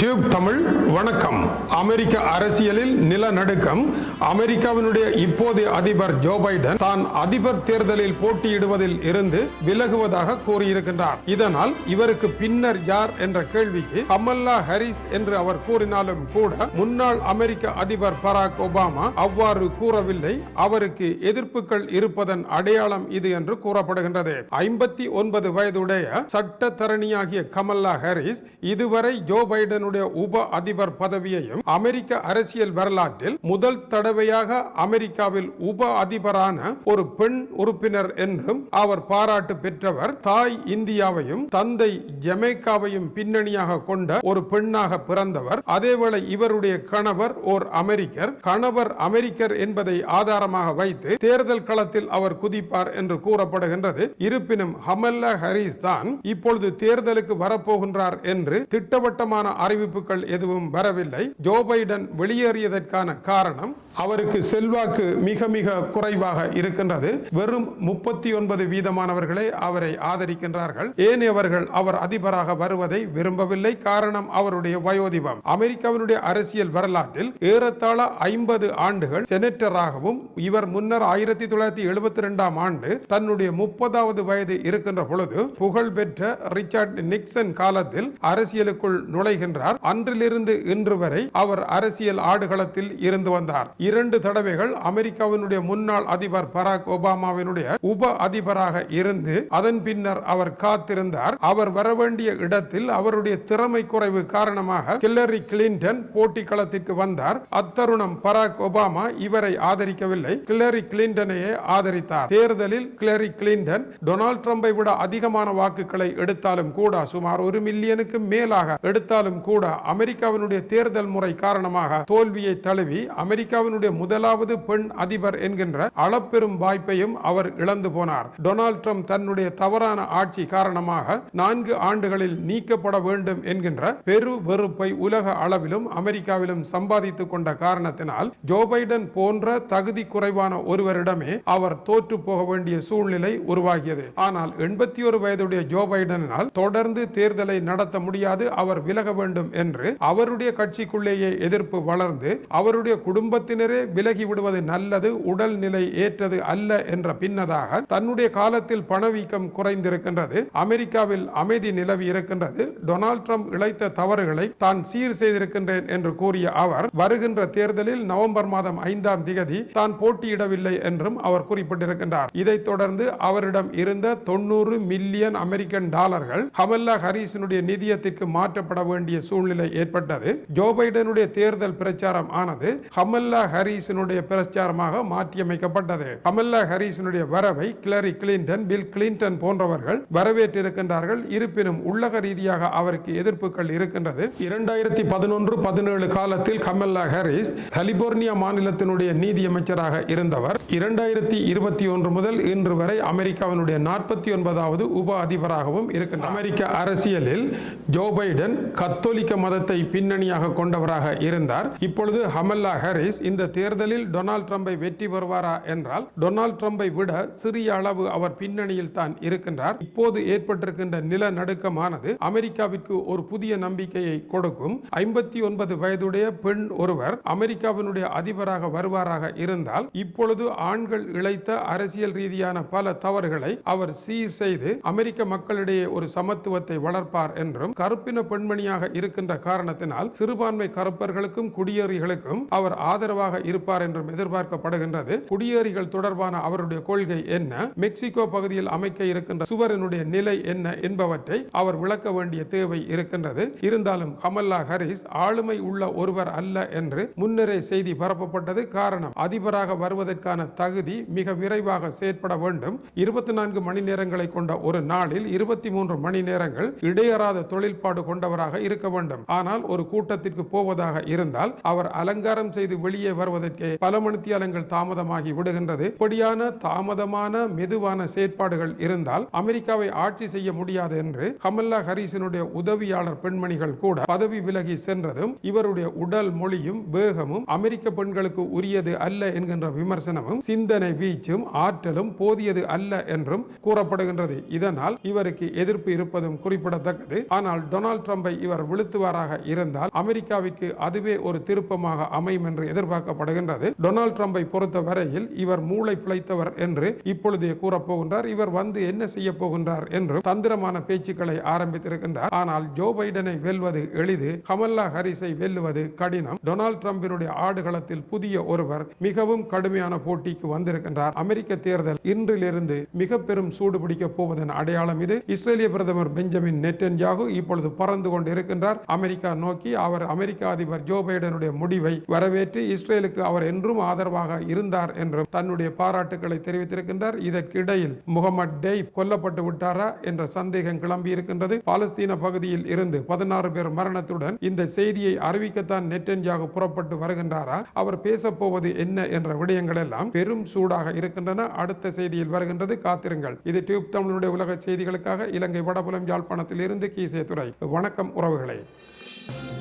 Tube Tamil வணக்கம். அமெரிக்க அரசியலில் நிலநடுக்கம். அமெரிக்காவினுடைய இப்போதைய அதிபர் ஜோ பைடன் தான் அதிபர் தேர்தலில் போட்டியிடுவதில் இருந்து விலகுவதாக கூறியிருக்கின்றார். இதனால் இவருக்கு பின்னர் யார் என்ற கேள்விக்கு கமல்லா ஹரிஸ் என்று அவர் கூறினாலும் கூட முன்னாள் அமெரிக்க அதிபர் பராக் ஒபாமா அவ்வாறு கூறவில்லை. அவருக்கு எதிர்ப்புகள் இருப்பதன் அடையாளம் இது என்று கூறப்படுகின்றது. ஐம்பத்தி ஒன்பது வயதுடைய சட்டத்தரணியாகிய கமல்லா ஹரிஸ் இதுவரை ஜோ பைடனுடைய உப அதிபர் பதவியையும் அமெரிக்க அரசியல் வரலாற்றில் முதல் தடவையாக அமெரிக்காவில் உப அதிபரான ஒரு பெண் உறுப்பினர் என்றும் அவர் பாராட்டு பெற்றவர் தாய் இந்தியாவையும் தந்தை ஜமைக்காவையும் பின்னணியாக கொண்ட ஒரு பெண்ணாக பிறந்தவர். அதேவேளை இவருடைய கணவர் ஓர் அமெரிக்கர். கணவர் அமெரிக்கர் என்பதை ஆதாரமாக வைத்து தேர்தல் களத்தில் அவர் குதிப்பார் என்று கூறப்படுகின்றது. இருப்பினும் ஹமல்ல ஹரிஸ் தான் இப்பொழுது தேர்தலுக்கு வரப்போகின்றார் என்று திட்டவட்டமான அறிவிப்புகள் எதுவும் வரவில்லை. ஜோ பைடன் வெளியேறியதற்கான காரணம் அவருக்கு செல்வாக்கு மிக மிக குறைவாக இருக்கின்றது. வெறும் முப்பத்தி ஒன்பது வீதமானவர்களே அவரை ஆதரிக்கின்றார்கள். ஏன் அவர்கள் அவர் அதிபராக வருவதை விரும்பவில்லை? காரணம் அவருடைய வயோதிபம். அமெரிக்காவினுடைய அரசியல் வரலாற்றில் ஏறத்தாழ ஐம்பது ஆண்டுகள் செனட்டராகவும் இவர் முன்னர் ஆயிரத்தி தொள்ளாயிரத்தி எழுபத்தி ரெண்டாம் ஆண்டு தன்னுடைய முப்பதாவது வயது இருக்கின்ற பொழுது புகழ்பெற்ற ரிச்சர்ட் நிக்சன் காலத்தில் அரசியலுக்குள் நுழைகின்றார். அன்றிலிருந்து இன்று வரை அவர் அரசியல் ஆடுகளத்தில் இருந்து வந்தார். இரண்டு தடவைகள் அமெரிக்காவினுடைய முன்னாள் அதிபர் பராக் ஒபாமாவினுடைய உப அதிபராக இருந்து அதன் பின்னர் அவர் காத்திருந்தார். அவர் வரவேண்டிய இடத்தில் அவருடைய திறமை குறைவு காரணமாக கில்லரி கிளின்டன் போட்டி களத்திற்கு வந்தார். அத்தருணம் பராக் ஒபாமா இவரை ஆதரிக்கவில்லை. கில்லரி கிளின்டனையே ஆதரித்தார். தேர்தலில் கிளரி கிளின்டன் டொனால்ட் ட்ரம்பை விட அதிகமான வாக்குகளை எடுத்தாலும் கூட சுமார் ஒரு மில்லியனுக்கு மேலாக எடுத்தாலும் கூட அமெரிக்காவினுடைய தேர்தல் முறை காரணமாக தோல்வியை தழுவி அமெரிக்காவினுடைய முதலாவது பெண் அதிபர் என்கின்ற அளப்பெரும் வாய்ப்பையும் அவர் இழந்து போனார். டொனால்ட் ட்ரம்ப் தன்னுடைய தவறான ஆட்சி காரணமாக நான்கு ஆண்டுகளில் நீக்கப்பட வேண்டும் என்கின்ற பெரு வெறுப்பை உலக அளவிலும் அமெரிக்காவிலும் சம்பாதித்துக் கொண்ட காரணத்தினால் ஜோ பைடன் போன்ற தகுதி குறைவான ஒருவரிடமே அவர் தோற்று போக வேண்டிய சூழ்நிலை உருவாகியது. ஆனால் எண்பத்தி ஒரு வயதுடைய ஜோ பைடனால் தொடர்ந்து தேர்தலை நடத்த முடியாது. அவர் விலக வேண்டும் என்று அவருடைய கட்சிக்குள்ளேயே எதிர்ப்பு வளர்ந்து அவருடைய குடும்பத்தினரே விலகி விடுவது நல்லது உடல்நிலை ஏற்றது அல்ல என்ற பின்னதாக தன்னுடைய காலத்தில் பணவீக்கம் குறைந்திருக்கின்றது. அமெரிக்காவில் அமைதி நிலவி இருக்கின்றது. டொனால்ட் ட்ரம்ப் இழைத்த தவறுகளை தான் சீர் செய்திருக்கின்றேன் என்று கூறிய அவர் வருகின்ற தேர்தலில் நவம்பர் மாதம் ஐந்தாம் திகதி தான் போட்டியிடவில்லை என்றும் அவர் குறிப்பிட்டிருக்கின்றார். இதைத் தொடர்ந்து அவரிடம் இருந்த தொண்ணூறு மில்லியன் அமெரிக்கன் டாலர்கள் ஹமல்லா ஹரிசனுடைய நிதியத்திற்கு மாற்றப்பட வேண்டிய சூழ்நிலை ஏற்பட்டது. ஜோ பைடனுடைய தேர்தல் பிரச்சாரம் ஆனது ஹமல்லா ஹரிசனுடைய பிரச்சாரமாக மாற்றியமைக்கப்பட்டது. ஹமல்லா ஹரிசனுடைய வரவை கிளரி கிளின்டன் பில் கிளின்டன் போன்றவர்கள் வரவேற்றிருக்கின்றார்கள். இருப்பினும் உள்ளக ரீதியாக அவருக்கு எதிர்ப்புகள் இருக்கின்றது. இரண்டாயிரத்தி பதினொன்று பதினேழு காலத்தில் கமல்லா ஹாரிஸ் கலிபோர்னியா மாநிலத்தினுடைய நீதியமைச்சராக இருந்தவர். இரண்டாயிரத்தி இருபத்தி ஒன்று முதல் இன்று வரை அமெரிக்காவினுடைய நாற்பத்தி ஒன்பதாவது உப அதிபராகவும் இருக்கின்றார். அமெரிக்க அரசியலில் ஜோ பைடன் கத்தோலிக்க கத்தோலிக்க மதத்தை பின்னணியாக கொண்டவராக இருந்தார். இப்பொழுது ஹமல்லா ஹாரிஸ் இந்த தேர்தலில் டொனால்ட் ட்ரம்பை வெற்றி பெறுவாரா என்றால் டொனால்ட் ட்ரம்பை விட சிறிய அளவு அவர் பின்னணியில் தான் இருக்கின்றார். இப்போது ஏற்பட்டிருக்கின்ற நிலநடுக்கமானது அமெரிக்காவிற்கு ஒரு புதிய நம்பிக்கையை கொடுக்கும். ஐம்பத்தி ஒன்பது வயதுடைய பெண் ஒருவர் அமெரிக்காவினுடைய அதிபராக வருவாராக இருந்தால் இப்பொழுது ஆண்கள் இழைத்த அரசியல் ரீதியான பல தவறுகளை அவர் சீர் செய்து அமெரிக்க மக்களிடையே ஒரு சமத்துவத்தை வளர்ப்பார் என்றும் கருப்பின பெண்மணியாக இருக்கின்ற காரணத்தினால் சிறுபான்மை கருப்பர்களுக்கும் குடியேறிகளுக்கும் அவர் ஆதரவாக இருப்பார் என்றும் எதிர்பார்க்கப்படுகின்றது. குடியேறிகள் தொடர்பான அவருடைய கொள்கை என்ன? மெக்சிகோ பகுதியில் அமைக்க இருக்கின்ற சுவரனுடைய நிலை என்ன என்பவற்றை அவர் விளக்க வேண்டிய தேவை இருக்கின்றது. இருந்தாலும் கமல்லா ஹரிஸ் ஆளுமை உள்ள ஒருவர் அல்ல என்று முன்னரே செய்தி பரப்பப்பட்டது. காரணம் அதிபராக வருவதற்கான தகுதி மிக விரைவாக செயற்பட வேண்டும். இருபத்தி நான்கு மணி நேரங்களை கொண்ட ஒரு நாளில் இருபத்தி மூன்று மணி நேரங்கள் இடையறாத தொழில்பாடு கொண்டவராக இருக்க வேண்டும். ஆனால் ஒரு கூட்டத்திற்கு போவதாக இருந்தால் அவர் அலங்காரம் செய்து வெளியே வருவதற்கு பல மணித்தியாலங்கள் தாமதமாகி விடுகின்றது. இப்படியான தாமதமான மெதுவான செயற்பாடுகள் இருந்தால் அமெரிக்காவை ஆட்சி செய்ய முடியாது என்று கமல்லா ஹரிசனுடைய உதவியாளர் பெண்மணிகள் கூட பதவி விலகி சென்றதும் இவருடைய உடல் மொழியும் வேகமும் அமெரிக்க பெண்களுக்கு உரியது அல்ல என்கின்ற விமர்சனமும் சிந்தனை வீச்சும் ஆற்றலும் போதியது அல்ல என்றும் கூறப்படுகின்றது. இதனால் இவருக்கு எதிர்ப்பு இருப்பதும் குறிப்பிடத்தக்கது. ஆனால் டொனால்ட் ட்ரம்பை இவர் விழுத்த செலுத்துவாராக இருந்தால் அமெரிக்காவிற்கு அதுவே ஒரு திருப்பமாக அமையும் என்று எதிர்பார்க்கப்படுகின்றது. டொனால்ட் ட்ரம்பை பொறுத்த வரையில் இவர் மூளை பிழைத்தவர் என்று இப்பொழுதே கூறப்போகின்றார். இவர் வந்து என்ன செய்ய போகின்றார் என்று தந்திரமான பேச்சுக்களை ஆரம்பித்திருக்கின்றார். ஆனால் ஜோ பைடனை வெல்வது எளிது கமல்லா ஹரிஸை வெல்லுவது கடினம். டொனால்ட் ட்ரம்பினுடைய ஆடுகளத்தில் புதிய ஒருவர் மிகவும் கடுமையான போட்டிக்கு வந்திருக்கின்றார். அமெரிக்க தேர்தல் இன்றிலிருந்து மிக பெரும் சூடு பிடிக்கப் போவதன் அடையாளம் இது. இஸ்ரேலிய பிரதமர் பெஞ்சமின் நெட்டன்யாகு இப்பொழுது பறந்து கொண்டிருக்கின்றார். அமெரிக்கா நோக்கி அவர் அமெரிக்க அதிபர் ஜோ பைடனுடைய முடிவை வரவேற்று இஸ்ரேலுக்கு அவர் என்றும் ஆதரவாக இருந்தார் என்றும் தன்னுடைய பாராட்டுக்களை தெரிவித்திருக்கின்றார். இதற்கிடையில் முகமது டெய்ப் கொல்லப்பட்டு விட்டாரா என்ற சந்தேகம் கிளம்பி இருக்கின்றது பாலஸ்தீன பகுதியில் இருந்து பதினாறு பேர் மரணத்துடன் இந்த செய்தியை அறிவிக்கத்தான் நெட்டன்யாகு புறப்பட்டு வருகின்றாரா? அவர் பேசப்போவது என்ன என்ற விடயங்கள் எல்லாம் பெரும் சூடாக இருக்கின்றன. அடுத்த செய்தியில் வருகின்றது. காத்திருங்கள். இது டியூப் தமிழுடைய உலக செய்திகளுக்காக இலங்கை வடபுலம் யாழ்ப்பாணத்தில் இருந்து கீசே துறை வணக்கம் உறவுகளை. Thank you.